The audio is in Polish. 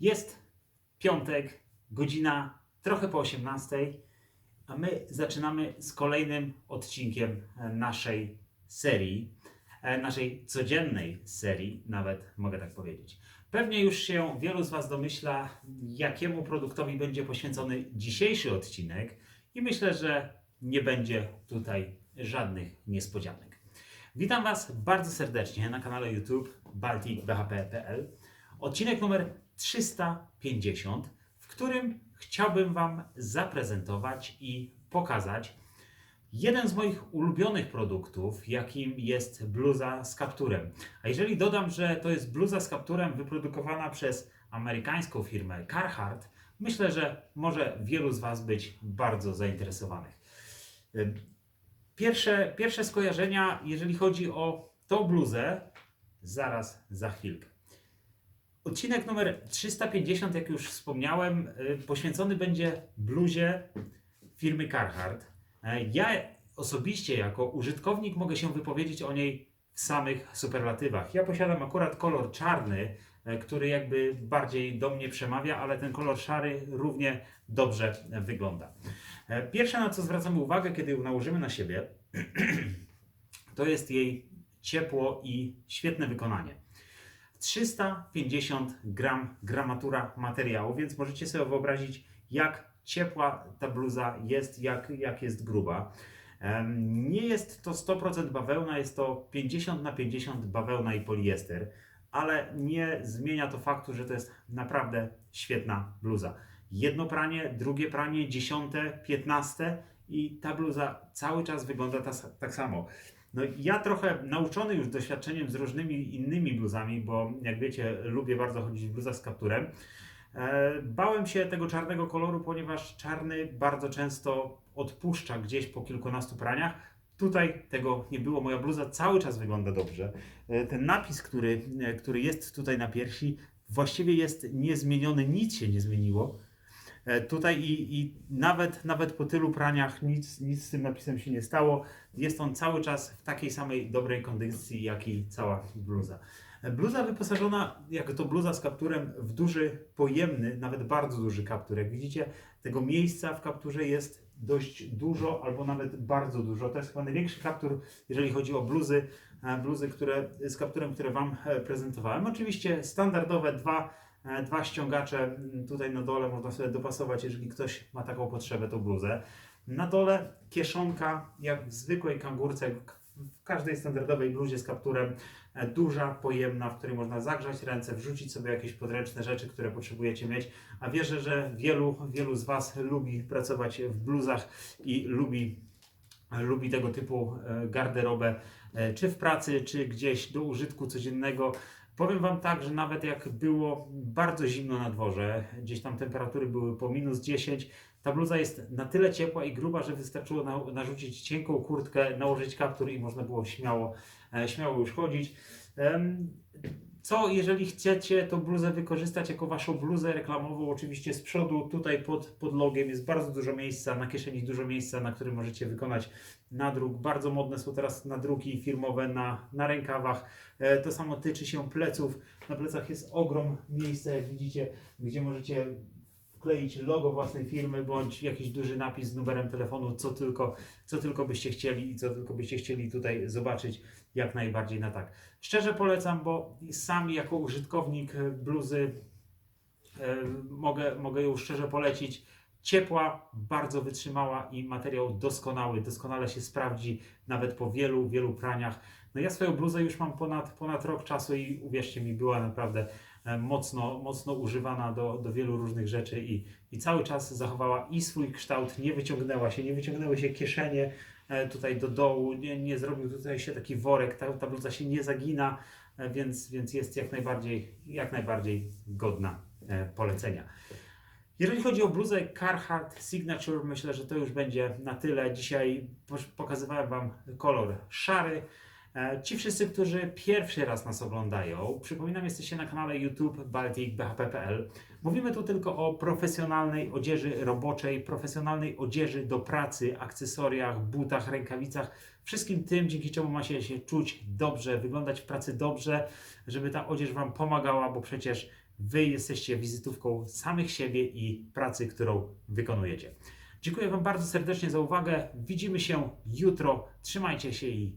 Jest piątek, godzina trochę po 18, a my zaczynamy z kolejnym odcinkiem e, naszej serii, e, naszej codziennej serii, nawet mogę tak powiedzieć. Pewnie już się wielu z Was domyśla, jakiemu produktowi będzie poświęcony dzisiejszy odcinek, i myślę, że nie będzie tutaj żadnych niespodzianek. Witam Was bardzo serdecznie na kanale YouTube balticbhp.pl. Odcinek numer 350, w którym chciałbym Wam zaprezentować i pokazać jeden z moich ulubionych produktów, jakim jest bluza z kapturem. A jeżeli dodam, że to jest bluza z kapturem wyprodukowana przez amerykańską firmę Carhartt, myślę, że może wielu z Was być bardzo zainteresowanych. Pierwsze, pierwsze skojarzenia, jeżeli chodzi o tą bluzę, zaraz za chwilkę. Odcinek numer 350, jak już wspomniałem, y, poświęcony będzie bluzie firmy Carhartt. E, Ja osobiście jako użytkownik mogę się wypowiedzieć o niej w samych superlatywach. Ja posiadam akurat kolor czarny, e, który jakby bardziej do mnie przemawia, ale ten kolor szary równie dobrze wygląda. E, Pierwsze, na co zwracamy uwagę, kiedy ją nałożymy na siebie, to jest jej ciepło i świetne wykonanie. 350 gram gramatura materiału, więc możecie sobie wyobrazić, jak ciepła ta bluza jest, jak, jak jest gruba. Nie jest to 100% bawełna, jest to 50 na 50 bawełna i poliester, ale nie zmienia to faktu, że to jest naprawdę świetna bluza. Jedno pranie, drugie pranie, dziesiąte, piętnaste i ta bluza cały czas wygląda ta, tak samo. No, ja trochę nauczony już doświadczeniem z różnymi innymi bluzami, bo jak wiecie, lubię bardzo chodzić w bluzach z kapturem. E, bałem się tego czarnego koloru, ponieważ czarny bardzo często odpuszcza gdzieś po kilkunastu praniach. Tutaj tego nie było. Moja bluza cały czas wygląda dobrze. E, ten napis, który, e, który jest tutaj na piersi, właściwie jest niezmieniony, nic się nie zmieniło. E, Tutaj i, i nawet, nawet po tylu praniach nic, nic z tym napisem się nie stało. Jest on cały czas w takiej samej dobrej kondycji, jak i cała bluza. E, Bluza wyposażona, jak to bluza z kapturem, w duży, pojemny, nawet bardzo duży kaptur. Jak widzicie, tego miejsca w kapturze jest dość dużo, albo nawet bardzo dużo. To jest chyba największy kaptur, jeżeli chodzi o bluzy, e, bluzy które, z kapturem, które Wam prezentowałem. Oczywiście standardowe dwa Dwa ściągacze m, tutaj na dole można sobie dopasować, jeżeli ktoś ma taką potrzebę, tą bluzę. Na dole kieszonka, jak w zwykłej kangurce, w każdej standardowej bluzie z kapturem, e, duża, pojemna, w której można zagrzać ręce, wrzucić sobie jakieś podręczne rzeczy, które potrzebujecie mieć. A wierzę, że wielu, wielu z Was lubi pracować w bluzach i lubi lubi tego typu e, garderobę, e, czy w pracy, czy gdzieś do użytku codziennego. Powiem Wam tak, że nawet jak było bardzo zimno na dworze, gdzieś tam temperatury były po minus 10, ta bluza jest na tyle ciepła i gruba, że wystarczyło na, narzucić cienką kurtkę, nałożyć kaptur i można było śmiało, e, śmiało już chodzić. Co jeżeli chcecie tą bluzę wykorzystać jako Waszą bluzę reklamową, oczywiście z przodu, tutaj pod, pod logiem jest bardzo dużo miejsca, na kieszeni dużo miejsca, na którym możecie wykonać nadruk. Bardzo modne są teraz nadruki firmowe na, na rękawach. E, To samo tyczy się pleców. Na plecach jest ogrom miejsca, jak widzicie, gdzie możecie wkleić logo własnej firmy bądź jakiś duży napis z numerem telefonu, co tylko, co tylko byście chcieli i co tylko byście chcieli tutaj zobaczyć, jak najbardziej na tak. Szczerze polecam, bo sam jako użytkownik bluzy e, mogę, mogę ją szczerze polecić. Ciepła, bardzo wytrzymała i materiał doskonały, doskonale się sprawdzi nawet po wielu, wielu praniach. No ja swoją bluzę już mam ponad, ponad rok czasu i uwierzcie mi, była naprawdę mocno, mocno używana do, do wielu różnych rzeczy i, i cały czas zachowała i swój kształt, nie wyciągnęła się, nie wyciągnęły się kieszenie e, tutaj do dołu, nie, nie zrobił tutaj się taki worek, ta, ta bluza się nie zagina, e, więc, więc jest jak najbardziej, jak najbardziej godna e, polecenia. Jeżeli chodzi o bluzę Carhartt Signature, myślę, że to już będzie na tyle. Dzisiaj pokazywałem Wam kolor szary. E, Ci wszyscy, którzy pierwszy raz nas oglądają, przypominam, jesteście na kanale YouTube balticbhp.pl. Mówimy tu tylko o profesjonalnej odzieży roboczej, profesjonalnej odzieży do pracy, akcesoriach, butach, rękawicach, wszystkim tym, dzięki czemu macie się czuć dobrze, wyglądać w pracy dobrze, żeby ta odzież Wam pomagała, bo przecież Wy jesteście wizytówką samych siebie i pracy, którą wykonujecie. Dziękuję Wam bardzo serdecznie za uwagę. Widzimy się jutro. Trzymajcie się i